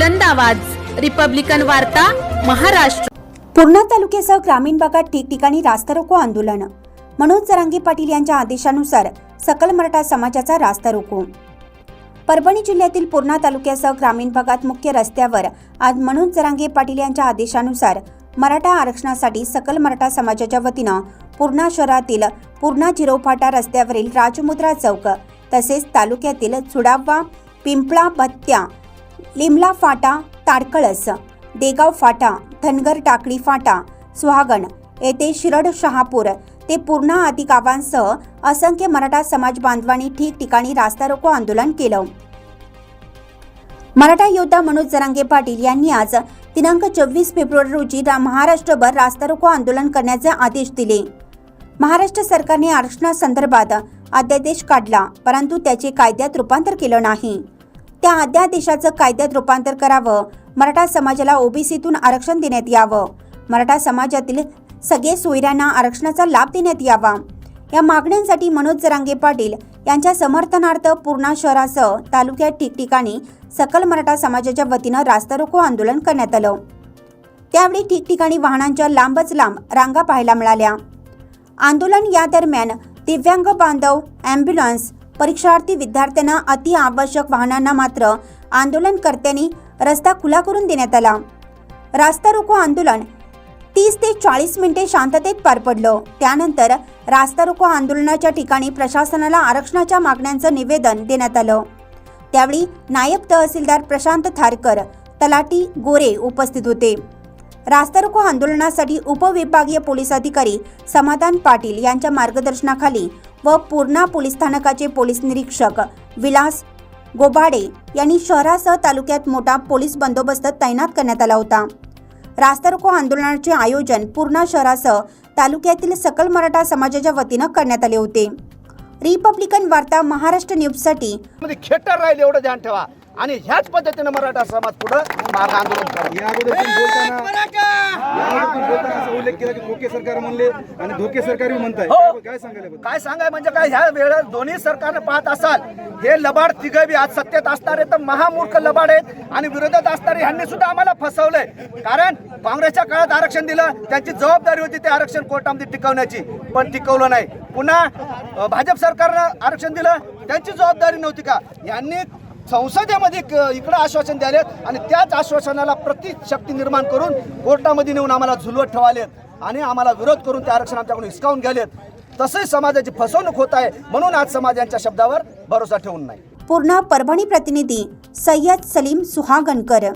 बुलंद आवाज. रिपब्लिकन वार्ता महाराष्ट्र. पूर्णा तालुक्यासह ग्रामीण भागात ठिकठिकाणी रास्ता रोको आंदोलन. मनोज जरांगे पाटील यांच्या आदेशानुसार सकल मराठा समाजाचा रास्ता रोको परभणी जिल्ह्यातील पूर्णा तालुक्यासह ग्रामीण भागात मुख्य रस्त्यावर आज मनोज जरांगे पाटील यांच्या आदेशानुसार मराठा आरक्षणासाठी सकल मराठा समाजाच्या वतीनं पूर्णा शहरातील पूर्णा जिरोफाटा रस्त्यावरील राजमुद्रा चौक तसेच तालुक्यातील चुडावा पिंपळा भत्त्या लिमला फाटा ताडकळस देगाव फाटा धनगर टाकळी फाटा सुहागण येथे शिरड शहापूर ते पूर्णा आदी गावांसह असंख्य मराठा समाज बांधवांनी ठिकठिकाणी रास्ता रोको आंदोलन केलं मराठा योद्धा मनोज जरांगे पाटील यांनी आज दिनांक चोवीस फेब्रुवारी रोजी रा- महाराष्ट्रभर रास्ता रोको आंदोलन करण्याचे आदेश दिले महाराष्ट्र सरकारने आरक्षणासंदर्भात अध्यादेश काढला परंतु त्याचे कायद्यात रूपांतर केलं नाही. त्या अध्यादेशाचं कायद्यात रूपांतर करावं. मराठा समाजाला ओबीसीतून आरक्षण देण्यात यावं. मराठा समाजातील सगळे सोयऱ्यांना आरक्षणाचा लाभ देण्यात यावा. या मागण्यांसाठी मनोज जरांगे पाटील यांच्या समर्थनार्थ पूर्णा शहरासह तालुक्यात ठिकठिकाणी सकल मराठा समाजाच्या वतीनं रास्ता रोको आंदोलन करण्यात आलं. त्यावेळी ठिकठिकाणी वाहनांच्या लांबच लांब रांगा पाहायला मिळाल्या. आंदोलन या दरम्यान दिव्यांग बांधव ॲम्ब्युलन्स परीक्षार्थी विद्यार्थ्यांना अति आवश्यक वाहनांना मात्र आंदोलनकर्त्यांनी रस्ता खुला करून देण्यात आला. रास्ता रोको आंदोलन. तीस ते चाळीस मिनिटे शांततेत पार पडलं. त्यानंतर रास्ता रोको आंदोलनाच्या ठिकाणी प्रशासनाला आरक्षणाच्या मागण्यांचं निवेदन देण्यात आलं. त्यावेळी नायब तहसीलदार प्रशांत थारकर तलाटी गोरे उपस्थित होते. रास्ता रोको आंदोलनासाठी उपविभागीय पोलीस अधिकारी समाधान पाटील यांच्या मार्गदर्शनाखाली व पूर्णा पोलीस स्थानकाचे पोलीस निरीक्षक विलास गोबाडे यांनी शहरासह तालुक्यात मोठा पोलीस बंदोबस्त तैनात करण्यात आला होता. रास्ता रोको आंदोलनाचे आयोजन पूर्णा शहरासह तालुक्यातील सकल मराठा समाजाच्या वतीनं करण्यात आले होते. रिपब्लिकन वार्ता महाराष्ट्र न्यूजसाठी खेटर राहील एवढं ध्यान ठेवा. आणि ह्याच पद्धतीनं मराठा समाज पुढं मार्ग आंदोलन करा या अगोदर तुम्ही बोलताना या अगोदर तुम्ही बोलताना असं उल्लेख केला की सरकार म्हणले आणि धोके सरकार म्हणताय. हो. काय- सांगायला सांगाय म्हणजे काय? ह्या वेळेस दोन्ही सरकारनं पाहत असाल हे लबाड तिघं बी आज सत्तेत असणारे तर महामूर्ख लबाड आहेत आणि विरोधात असणारे ह्यांनी सुद्धा आम्हाला फसवलंय. कारण काँग्रेसच्या काळात आरक्षण दिलं त्यांची जबाबदारी होती ते आरक्षण कोर्टामध्ये टिकवण्याची. पण टिकवलं नाही. पुन्हा अ, भाजप सरकारनं आरक्षण दिलं त्यांची जबाबदारी नव्हती का? यांनी संसदेमध्ये इकडं आश्वासन द्यालेत आणि त्याच आश्वासनाला प्रतिशक्ती निर्माण करून कोर्टामध्ये नेऊन आम्हाला झुलवत ठेवालेत आणि आम्हाला विरोध करून ते आरक्षण आमच्याकडून हिसकावून गेलेत तसंच समाजाची फसवणूक होत आहे म्हणून आज समाज यांच्या शब्दावर भरोसा ठेवून नाही. पूर्ण परभणी प्रतिनिधी सय्यद सलीम सुहागणकर.